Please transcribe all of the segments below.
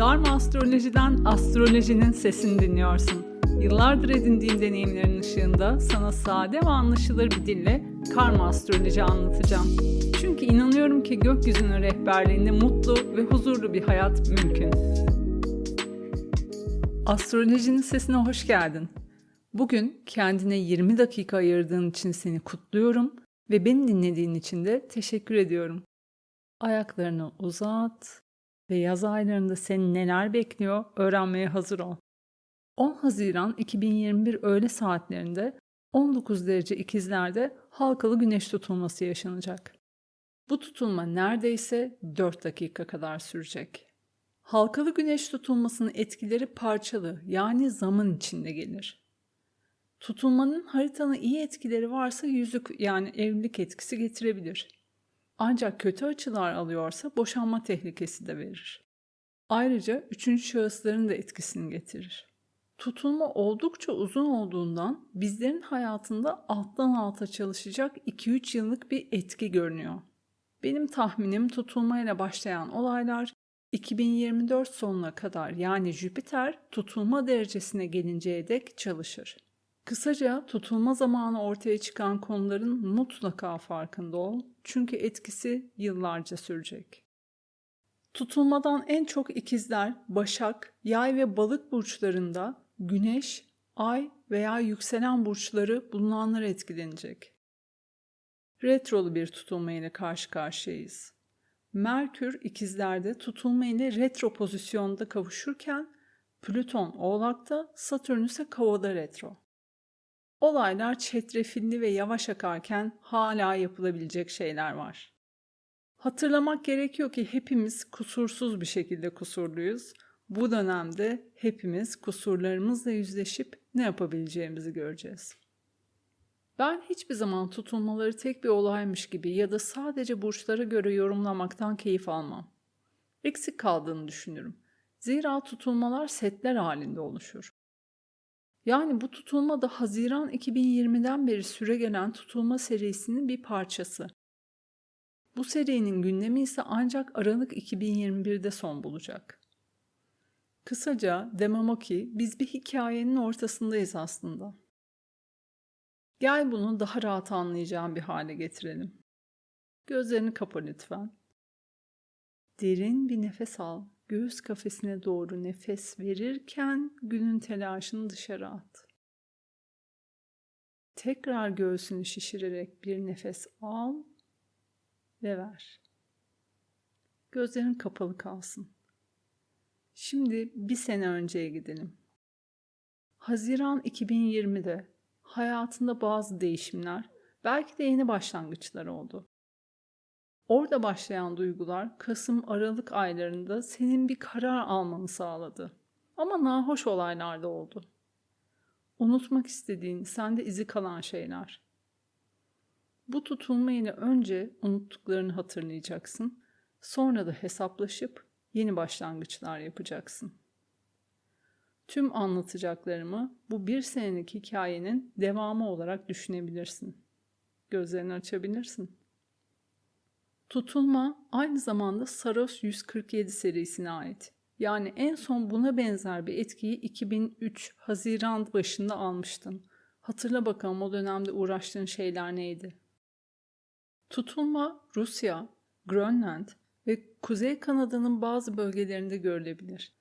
Dharma Astroloji'den astrolojinin sesini dinliyorsun. Yıllardır edindiğim deneyimlerin ışığında sana sade ve anlaşılır bir dille karma astroloji anlatacağım. Çünkü inanıyorum ki gökyüzünün rehberliğinde mutlu ve huzurlu bir hayat mümkün. Astrolojinin sesine hoş geldin. Bugün kendine 20 dakika ayırdığın için seni kutluyorum ve beni dinlediğin için de teşekkür ediyorum. Ayaklarını uzat ve yaz aylarında seni neler bekliyor öğrenmeye hazır ol. 10 Haziran 2021 öğle saatlerinde 19 derece ikizlerde halkalı güneş tutulması yaşanacak. Bu tutulma neredeyse 4 dakika kadar sürecek. Halkalı güneş tutulmasının etkileri parçalı yani zaman içinde gelir. Tutulmanın haritanın iyi etkileri varsa yüzük yani evlilik etkisi getirebilir. Ancak kötü açılar alıyorsa boşanma tehlikesi de verir. Ayrıca üçüncü şahısların da etkisini getirir. Tutulma oldukça uzun olduğundan bizlerin hayatında alttan alta çalışacak 2-3 yıllık bir etki görünüyor. Benim tahminim tutulmayla başlayan olaylar 2024 sonuna kadar yani Jüpiter tutulma derecesine gelinceye dek çalışır. Kısaca tutulma zamanı ortaya çıkan konuların mutlaka farkında ol çünkü etkisi yıllarca sürecek. Tutulmadan en çok ikizler, başak, yay ve balık burçlarında güneş, ay veya yükselen burçları bulunanlar etkilenecek. Retrolu bir tutulma ile karşı karşıyayız. Merkür ikizlerde tutulma ile retro pozisyonda kavuşurken Plüton oğlakta, Satürn ise kovada retro. Olaylar çetrefilli ve yavaş akarken hala yapılabilecek şeyler var. Hatırlamak gerekiyor ki hepimiz kusursuz bir şekilde kusurluyuz. Bu dönemde hepimiz kusurlarımızla yüzleşip ne yapabileceğimizi göreceğiz. Ben hiçbir zaman tutulmaları tek bir olaymış gibi ya da sadece burçlara göre yorumlamaktan keyif almam. Eksik kaldığını düşünürüm. Zira tutulmalar setler halinde oluşur. Yani bu tutulma da Haziran 2020'den beri süre gelen tutulma serisinin bir parçası. Bu serinin gündemi ise ancak Aralık 2021'de son bulacak. Kısaca demem o ki biz bir hikayenin ortasındayız aslında. Gel bunu daha rahat anlayacağım bir hale getirelim. Gözlerini kapa lütfen. Derin bir nefes al. Göğüs kafesine doğru nefes verirken günün telaşını dışarı at. Tekrar göğsünü şişirerek bir nefes al ve ver. Gözlerin kapalı kalsın. Şimdi bir sene önceye gidelim. Haziran 2020'de hayatında bazı değişimler, belki de yeni başlangıçlar oldu. Orada başlayan duygular Kasım-Aralık aylarında senin bir karar almanı sağladı. Ama nahoş olaylar da oldu. Unutmak istediğin, sende izi kalan şeyler. Bu tutulma ile önce unuttuklarını hatırlayacaksın. Sonra da hesaplaşıp yeni başlangıçlar yapacaksın. Tüm anlatacaklarımı bu bir senelik hikayenin devamı olarak düşünebilirsin. Gözlerini açabilirsin. Tutulma aynı zamanda Saros 147 serisine ait. Yani en son buna benzer bir etkiyi 2003 Haziran başında almıştın. Hatırla bakalım o dönemde uğraştığın şeyler neydi? Tutulma Rusya, Grönland ve Kuzey Kanada'nın bazı bölgelerinde görülebilir.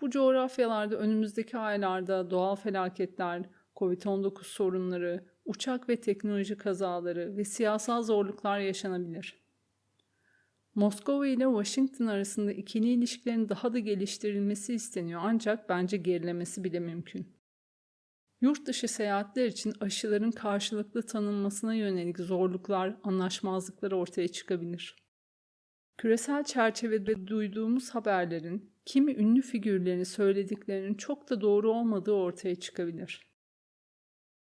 Bu coğrafyalarda önümüzdeki aylarda doğal felaketler, Covid-19 sorunları, uçak ve teknoloji kazaları ve siyasal zorluklar yaşanabilir. Moskova ile Washington arasında ikili ilişkilerin daha da geliştirilmesi isteniyor ancak bence gerilemesi bile mümkün. Yurt dışı seyahatler için aşıların karşılıklı tanınmasına yönelik zorluklar, anlaşmazlıklar ortaya çıkabilir. Küresel çerçevede duyduğumuz haberlerin kimi ünlü figürlerin söylediklerinin çok da doğru olmadığı ortaya çıkabilir.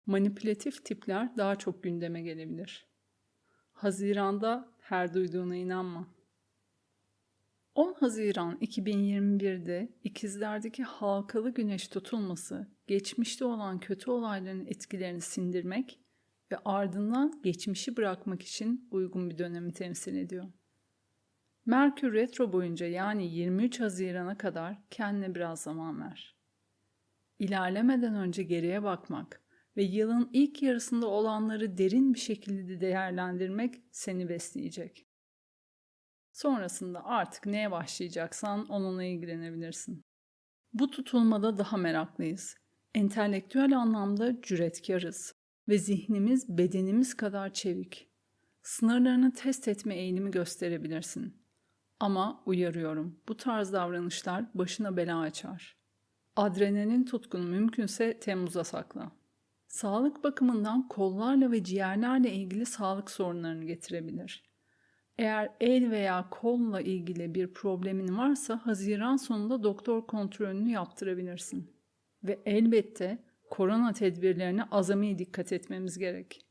Manipülatif tipler daha çok gündeme gelebilir. Haziranda her duyduğuna inanma. 10 Haziran 2021'de ikizlerdeki halkalı güneş tutulması geçmişte olan kötü olayların etkilerini sindirmek ve ardından geçmişi bırakmak için uygun bir dönemi temsil ediyor. Merkür Retro boyunca yani 23 Haziran'a kadar kendine biraz zaman ver. İlerlemeden önce geriye bakmak ve yılın ilk yarısında olanları derin bir şekilde değerlendirmek seni besleyecek. Sonrasında artık neye başlayacaksan onunla ilgilenebilirsin. Bu tutulmada daha meraklıyız. Entelektüel anlamda cüretkarız ve zihnimiz bedenimiz kadar çevik. Sınırlarını test etme eğilimi gösterebilirsin. Ama uyarıyorum, bu tarz davranışlar başına bela açar. Adrenalin tutkunu mümkünse Temmuz'a sakla. Sağlık bakımından kollarla ve ciğerlerle ilgili sağlık sorunlarını getirebilir. Eğer el veya kolla ilgili bir problemin varsa Haziran sonunda doktor kontrolünü yaptırabilirsin. Ve elbette korona tedbirlerine azami dikkat etmemiz gerek.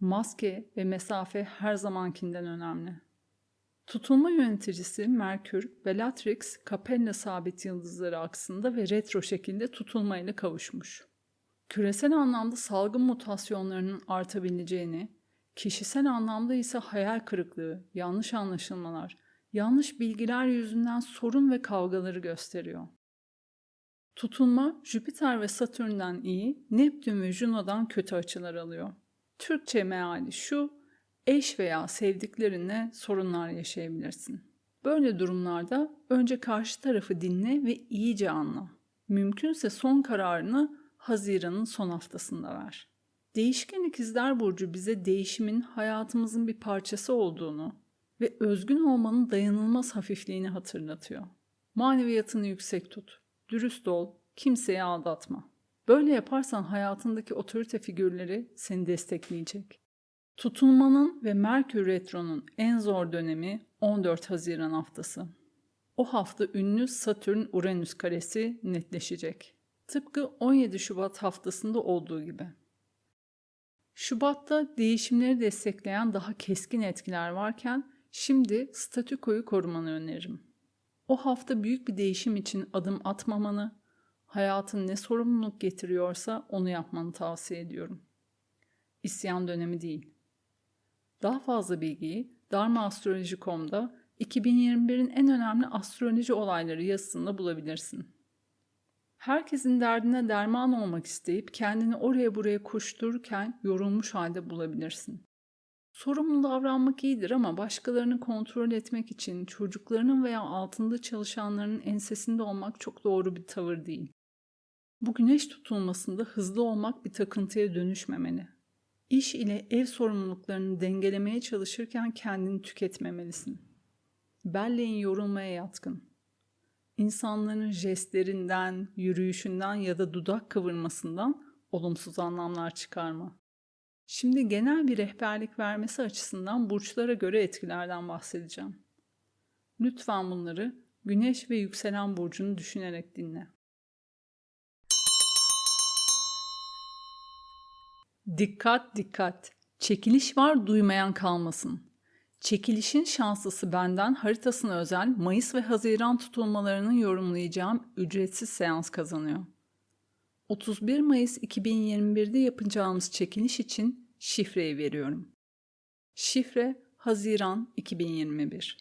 Maske ve mesafe her zamankinden önemli. Tutulma yöneticisi Merkür, Bellatrix, Capella sabit yıldızları aksında ve retro şekilde tutulmayla kavuşmuş. Küresel anlamda salgın mutasyonlarının artabileceğini, kişisel anlamda ise hayal kırıklığı, yanlış anlaşılmalar, yanlış bilgiler yüzünden sorun ve kavgaları gösteriyor. Tutulma Jüpiter ve Satürn'den iyi, Neptün ve Juno'dan kötü açılar alıyor. Türkçe meali şu, eş veya sevdiklerinle sorunlar yaşayabilirsin. Böyle durumlarda önce karşı tarafı dinle ve iyice anla. Mümkünse son kararını Haziran'ın son haftasında ver. Değişken ikizler burcu bize değişimin hayatımızın bir parçası olduğunu ve özgün olmanın dayanılmaz hafifliğini hatırlatıyor. Maneviyatını yüksek tut, dürüst ol, kimseyi aldatma. Böyle yaparsan hayatındaki otorite figürleri seni destekleyecek. Tutulmanın ve Merkür Retro'nun en zor dönemi 14 Haziran haftası. O hafta ünlü Satürn-Uranüs karesi netleşecek. Tıpkı 17 Şubat haftasında olduğu gibi. Şubat'ta değişimleri destekleyen daha keskin etkiler varken şimdi statükoyu korumanı öneririm. O hafta büyük bir değişim için adım atmamanı, hayatın ne sorumluluk getiriyorsa onu yapmanı tavsiye ediyorum. İsyan dönemi değil. Daha fazla bilgiyi darmaastroloji.com'da 2021'in en önemli astroloji olayları yazısında bulabilirsin. Herkesin derdine derman olmak isteyip kendini oraya buraya koştururken yorulmuş halde bulabilirsin. Sorumlu davranmak iyidir ama başkalarını kontrol etmek için çocuklarının veya altında çalışanların ensesinde olmak çok doğru bir tavır değil. Bu güneş tutulmasında hızlı olmak bir takıntıya dönüşmemeli. İş ile ev sorumluluklarını dengelemeye çalışırken kendini tüketmemelisin. Belleğin yorulmaya yatkın. İnsanların jestlerinden, yürüyüşünden ya da dudak kıvırmasından olumsuz anlamlar çıkarma. Şimdi genel bir rehberlik vermesi açısından burçlara göre etkilerden bahsedeceğim. Lütfen bunları güneş ve yükselen burcunu düşünerek dinle. Dikkat dikkat. Çekiliş var duymayan kalmasın. Çekilişin şanslısı benden haritasına özel Mayıs ve Haziran tutulmalarını yorumlayacağım ücretsiz seans kazanıyor. 31 Mayıs 2021'de yapacağımız çekiliş için şifreyi veriyorum. Şifre Haziran 2021.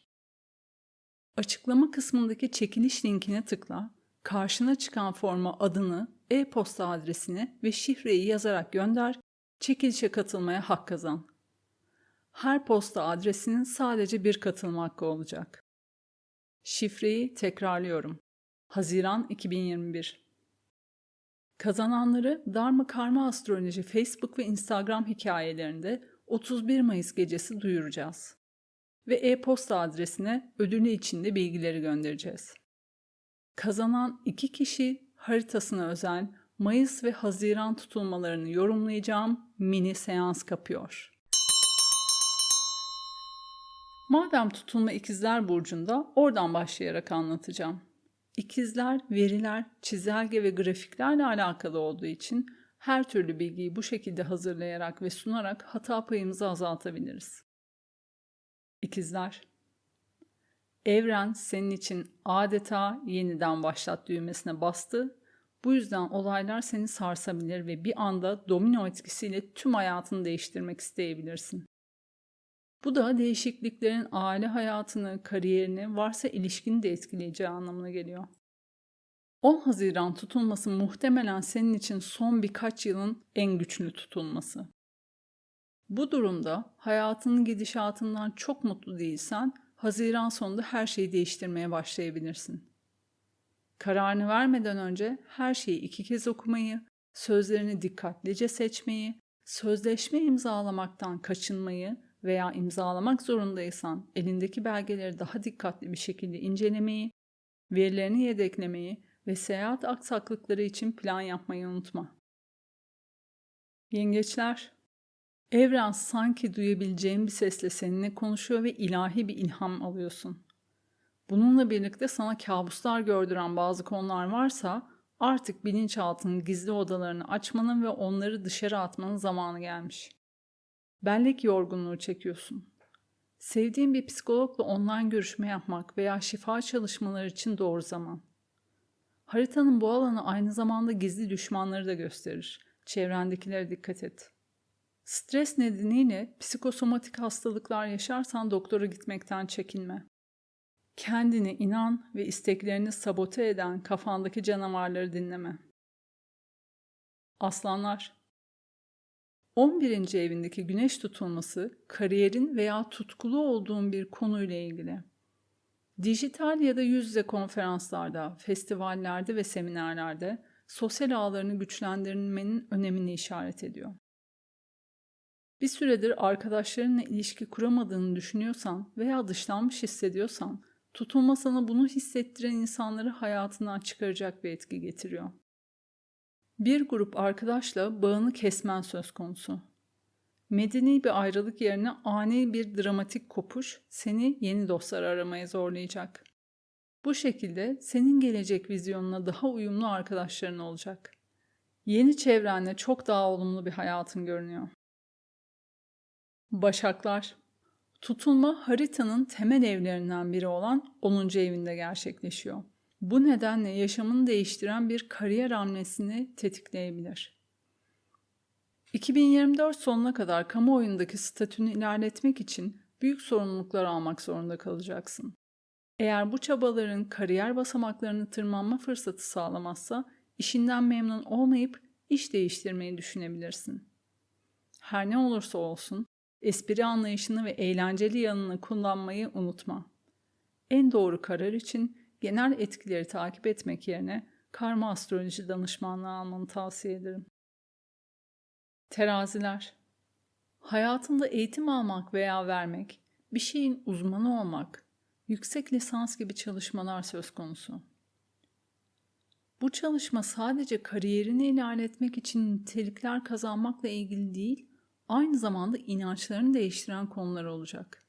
Açıklama kısmındaki çekiliş linkine tıkla, karşına çıkan forma adını, e-posta adresini ve şifreyi yazarak gönder Çekilişe katılmaya hak kazan. Her posta adresinin sadece bir katılma hakkı olacak. Şifreyi tekrarlıyorum. Haziran 2021 Kazananları Dharma Karma Astroloji Facebook ve Instagram hikayelerinde 31 Mayıs gecesi duyuracağız. Ve e-posta adresine ödülü içinde bilgileri göndereceğiz. Kazanan iki kişi haritasına özel Mayıs ve Haziran tutulmalarını yorumlayacağım mini seans kapıyor. Madem tutulma ikizler burcunda oradan başlayarak anlatacağım. İkizler veriler, çizelge ve grafiklerle alakalı olduğu için her türlü bilgiyi bu şekilde hazırlayarak ve sunarak hata payımızı azaltabiliriz. İkizler Evren senin için adeta yeniden başlat düğmesine bastı bu yüzden olaylar seni sarsabilir ve bir anda domino etkisiyle tüm hayatını değiştirmek isteyebilirsin. Bu da değişikliklerin aile hayatını, kariyerini, varsa ilişkini de etkileyeceği anlamına geliyor. 10 Haziran tutulması muhtemelen senin için son birkaç yılın en güçlü tutulması. Bu durumda hayatının gidişatından çok mutlu değilsen Haziran sonunda her şeyi değiştirmeye başlayabilirsin. Kararını vermeden önce her şeyi iki kez okumayı, sözlerini dikkatlice seçmeyi, sözleşme imzalamaktan kaçınmayı veya imzalamak zorundaysan elindeki belgeleri daha dikkatli bir şekilde incelemeyi, verilerini yedeklemeyi ve seyahat aksaklıkları için plan yapmayı unutma. Yengeçler, evren sanki duyabileceğin bir sesle seninle konuşuyor ve ilahi bir ilham alıyorsun. Bununla birlikte sana kabuslar gördüren bazı konular varsa artık bilinçaltının gizli odalarını açmanın ve onları dışarı atmanın zamanı gelmiş. Bellek yorgunluğu çekiyorsun. Sevdiğin bir psikologla online görüşme yapmak veya şifa çalışmaları için doğru zaman. Haritanın bu alanı aynı zamanda gizli düşmanları da gösterir. Çevrendekilere dikkat et. Stres nedeniyle psikosomatik hastalıklar yaşarsan doktora gitmekten çekinme. Kendini inan ve isteklerini sabote eden kafandaki canavarları dinleme. Aslanlar 11. evindeki güneş tutulması kariyerin veya tutkulu olduğun bir konuyla ilgili. Dijital ya da yüz yüze konferanslarda, festivallerde ve seminerlerde sosyal ağlarını güçlendirmenin önemini işaret ediyor. Bir süredir arkadaşlarınla ilişki kuramadığını düşünüyorsan veya dışlanmış hissediyorsan, tutulma sana bunu hissettiren insanları hayatından çıkaracak bir etki getiriyor. Bir grup arkadaşla bağını kesmen söz konusu. Medeni bir ayrılık yerine ani bir dramatik kopuş seni yeni dostlar aramaya zorlayacak. Bu şekilde senin gelecek vizyonuna daha uyumlu arkadaşların olacak. Yeni çevrenle çok daha olumlu bir hayatın görünüyor. Başaklar Tutulma haritanın temel evlerinden biri olan 10. evinde gerçekleşiyor. Bu nedenle yaşamını değiştiren bir kariyer hamlesini tetikleyebilir. 2024 sonuna kadar kamuoyundaki statünü ilerletmek için büyük sorumluluklar almak zorunda kalacaksın. Eğer bu çabaların kariyer basamaklarını tırmanma fırsatı sağlamazsa işinden memnun olmayıp iş değiştirmeyi düşünebilirsin. Her ne olursa olsun espri anlayışını ve eğlenceli yanını kullanmayı unutma. En doğru karar için genel etkileri takip etmek yerine karma astroloji danışmanlığı almanı tavsiye ederim. Teraziler Hayatında eğitim almak veya vermek, bir şeyin uzmanı olmak, yüksek lisans gibi çalışmalar söz konusu. Bu çalışma sadece kariyerini ilerletmek için nitelikler kazanmakla ilgili değil, aynı zamanda inançlarını değiştiren konular olacak.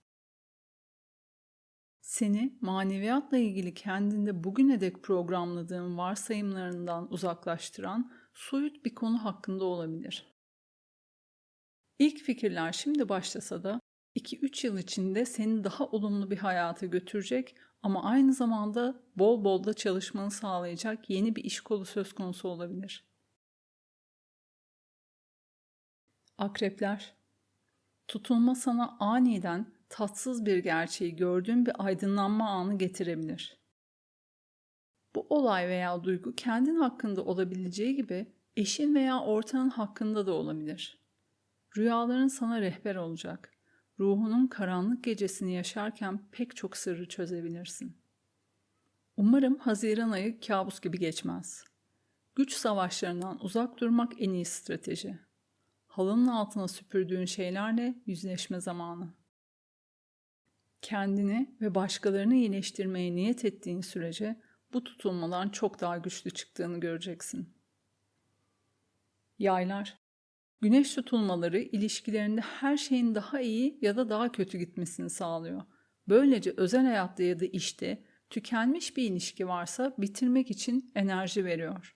Seni maneviyatla ilgili kendinde bugüne dek programladığın varsayımlarından uzaklaştıran soyut bir konu hakkında olabilir. İlk fikirler şimdi başlasa da 2-3 yıl içinde seni daha olumlu bir hayata götürecek ama aynı zamanda bol bol da çalışmanı sağlayacak yeni bir iş kolu söz konusu olabilir. Akrepler Tutulma sana aniden tatsız bir gerçeği gördüğün bir aydınlanma anı getirebilir. Bu olay veya duygu kendin hakkında olabileceği gibi eşin veya ortağın hakkında da olabilir. Rüyaların sana rehber olacak. Ruhunun karanlık gecesini yaşarken pek çok sırrı çözebilirsin. Umarım Haziran ayı kabus gibi geçmez. Güç savaşlarından uzak durmak en iyi strateji. Halının altına süpürdüğün şeylerle yüzleşme zamanı. Kendini ve başkalarını iyileştirmeye niyet ettiğin sürece bu tutulmadan çok daha güçlü çıktığını göreceksin. Yaylar Güneş tutulmaları ilişkilerinde her şeyin daha iyi ya da daha kötü gitmesini sağlıyor. Böylece özel hayatta ya da işte tükenmiş bir ilişki varsa bitirmek için enerji veriyor.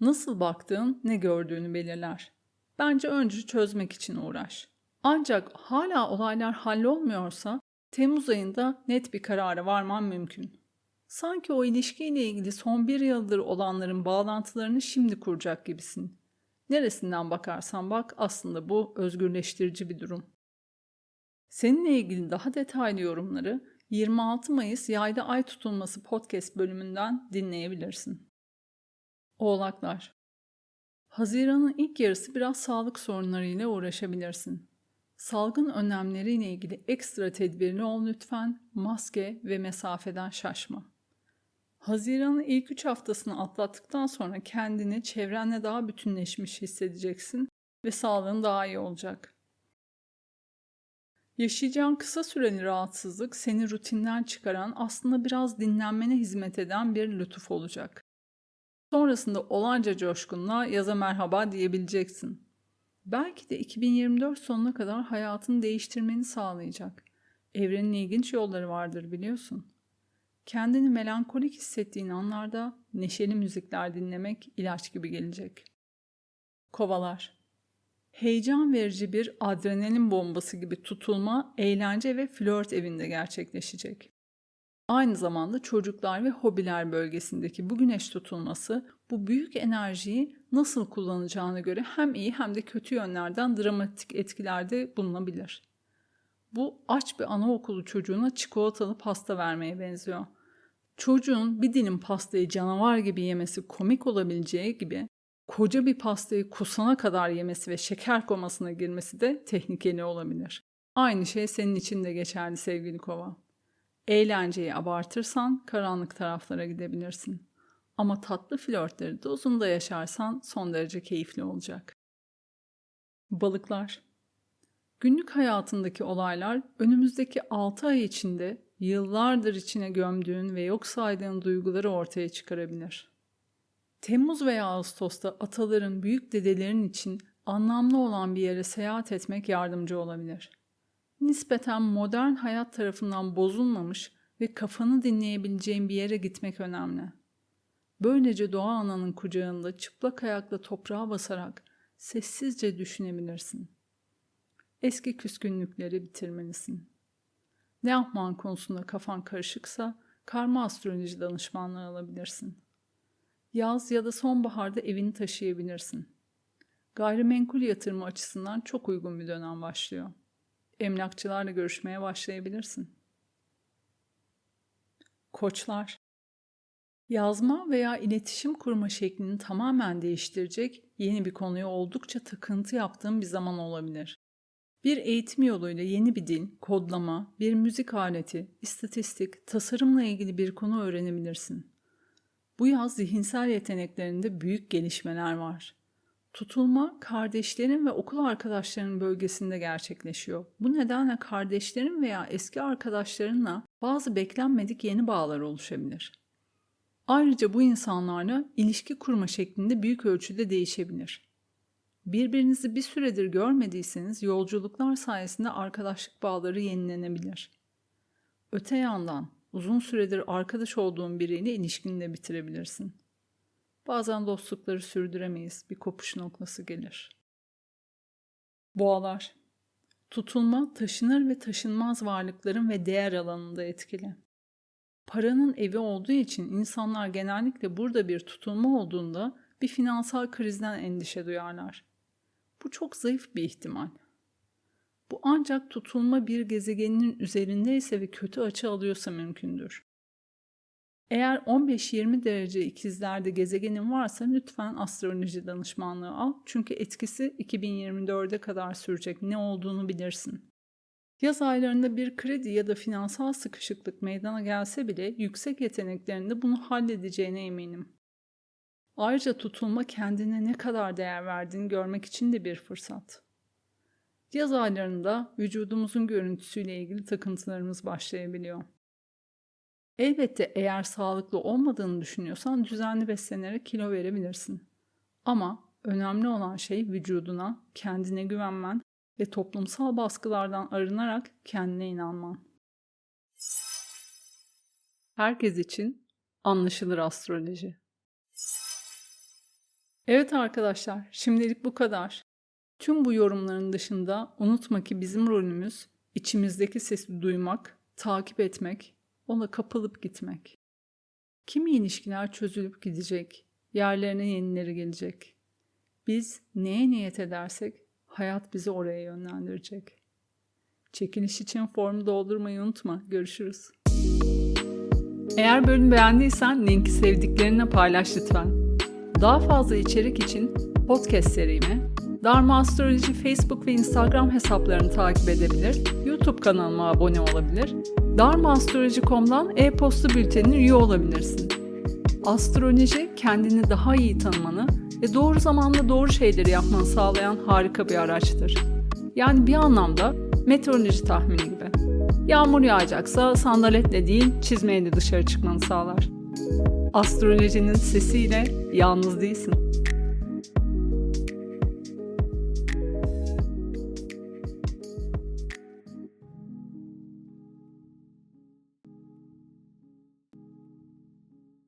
Nasıl baktığın ne gördüğünü belirler. Bence önce çözmek için uğraş. Ancak hala olaylar hallolmuyorsa Temmuz ayında net bir karara varman mümkün. Sanki o ilişkiyle ilgili son bir yıldır olanların bağlantılarını şimdi kuracak gibisin. Neresinden bakarsan bak aslında bu özgürleştirici bir durum. Seninle ilgili daha detaylı yorumları 26 Mayıs Yayda Ay Tutulması podcast bölümünden dinleyebilirsin. Oğlaklar Haziran'ın ilk yarısı biraz sağlık sorunlarıyla uğraşabilirsin. Salgın önlemleriyle ilgili ekstra tedbirli ol lütfen, maske ve mesafeden şaşma. Haziran'ın ilk 3 haftasını atlattıktan sonra kendini çevrenle daha bütünleşmiş hissedeceksin ve sağlığın daha iyi olacak. Yaşayacağın kısa süreli rahatsızlık seni rutinden çıkaran aslında biraz dinlenmene hizmet eden bir lütuf olacak. Sonrasında olanca coşkunla yaza merhaba diyebileceksin. Belki de 2024 sonuna kadar hayatını değiştirmeni sağlayacak. Evrenin ilginç yolları vardır biliyorsun. Kendini melankolik hissettiğin anlarda neşeli müzikler dinlemek ilaç gibi gelecek. Kovalar Heyecan verici bir adrenalin bombası gibi tutulma, eğlence ve flört evinde gerçekleşecek. Aynı zamanda çocuklar ve hobiler bölgesindeki bu güneş tutulması bu büyük enerjiyi nasıl kullanacağına göre hem iyi hem de kötü yönlerden dramatik etkilerde bulunabilir. Bu aç bir anaokulu çocuğuna çikolatalı pasta vermeye benziyor. Çocuğun bir dilim pastayı canavar gibi yemesi komik olabileceği gibi koca bir pastayı kusana kadar yemesi ve şeker komasına girmesi de tehlikeli olabilir. Aynı şey senin için de geçerli sevgili kova. Eğlenceyi abartırsan karanlık taraflara gidebilirsin. Ama tatlı flörtleri dozunda yaşarsan son derece keyifli olacak. Balıklar Günlük hayatındaki olaylar önümüzdeki 6 ay içinde yıllardır içine gömdüğün ve yok saydığın duyguları ortaya çıkarabilir. Temmuz veya Ağustos'ta ataların, büyük dedelerin için anlamlı olan bir yere seyahat etmek yardımcı olabilir. Nispeten modern hayat tarafından bozulmamış ve kafanı dinleyebileceğin bir yere gitmek önemli. Böylece doğa ananın kucağında çıplak ayakla toprağa basarak sessizce düşünebilirsin. Eski küskünlükleri bitirmelisin. Ne yapman konusunda kafan karışıksa karma astroloji danışmanlığı alabilirsin. Yaz ya da sonbaharda evini taşıyabilirsin. Gayrimenkul yatırımı açısından çok uygun bir dönem başlıyor. Emlakçılarla görüşmeye başlayabilirsin. Koçlar Yazma veya iletişim kurma şeklini tamamen değiştirecek yeni bir konuya oldukça takıntı yaptığın bir zaman olabilir. Bir eğitim yoluyla yeni bir dil, kodlama, bir müzik aleti, istatistik, tasarımla ilgili bir konu öğrenebilirsin. Bu yaz zihinsel yeteneklerinde büyük gelişmeler var. Tutulma kardeşlerin ve okul arkadaşlarının bölgesinde gerçekleşiyor. Bu nedenle kardeşlerin veya eski arkadaşlarınla bazı beklenmedik yeni bağlar oluşabilir. Ayrıca bu insanlarla ilişki kurma şeklinde büyük ölçüde değişebilir. Birbirinizi bir süredir görmediyseniz yolculuklar sayesinde arkadaşlık bağları yenilenebilir. Öte yandan uzun süredir arkadaş olduğun biriyle ilişkini de bitirebilirsin. Bazen dostlukları sürdüremeyiz, bir kopuş noktası gelir. Boğalar Tutulma taşınır ve taşınmaz varlıkların ve değer alanında etkili. Paranın evi olduğu için insanlar genellikle burada bir tutulma olduğunda bir finansal krizden endişe duyarlar. Bu çok zayıf bir ihtimal. Bu ancak tutulma bir gezegeninin üzerindeyse ve kötü açı alıyorsa mümkündür. Eğer 15-20 derece ikizlerde gezegenin varsa lütfen astroloji danışmanlığı al. Çünkü etkisi 2024'e kadar sürecek. Ne olduğunu bilirsin. Yaz aylarında bir kredi ya da finansal sıkışıklık meydana gelse bile yüksek yeteneklerinde bunu halledeceğine eminim. Ayrıca tutulma kendine ne kadar değer verdiğini görmek için de bir fırsat. Yaz aylarında vücudumuzun görüntüsüyle ilgili takıntılarımız başlayabiliyor. Elbette eğer sağlıklı olmadığını düşünüyorsan düzenli beslenerek kilo verebilirsin. Ama önemli olan şey vücuduna, kendine güvenmen ve toplumsal baskılardan arınarak kendine inanman. Herkes için anlaşılır astroloji. Evet arkadaşlar, şimdilik bu kadar. Tüm bu yorumların dışında unutma ki bizim rolümüz içimizdeki sesi duymak, takip etmek, ona kapılıp gitmek. Kimi ilişkiler çözülüp gidecek, yerlerine yenileri gelecek. Biz neye niyet edersek hayat bizi oraya yönlendirecek. Çekiliş için formu doldurmayı unutma. Görüşürüz. Eğer bölümü beğendiysen linki sevdiklerine paylaş lütfen. Daha fazla içerik için podcast serimi, Dharma Astroloji Facebook ve Instagram hesaplarını takip edebilir, YouTube kanalıma abone olabilir, dharmaastroloji.com'dan e-posta bültenine üye olabilirsin. Astroloji kendini daha iyi tanımanı ve doğru zamanda doğru şeyleri yapmanı sağlayan harika bir araçtır. Yani bir anlamda meteoroloji tahmini gibi. Yağmur yağacaksa sandaletle değil çizmeyle dışarı çıkmanı sağlar. Astrolojinin sesiyle yalnız değilsin.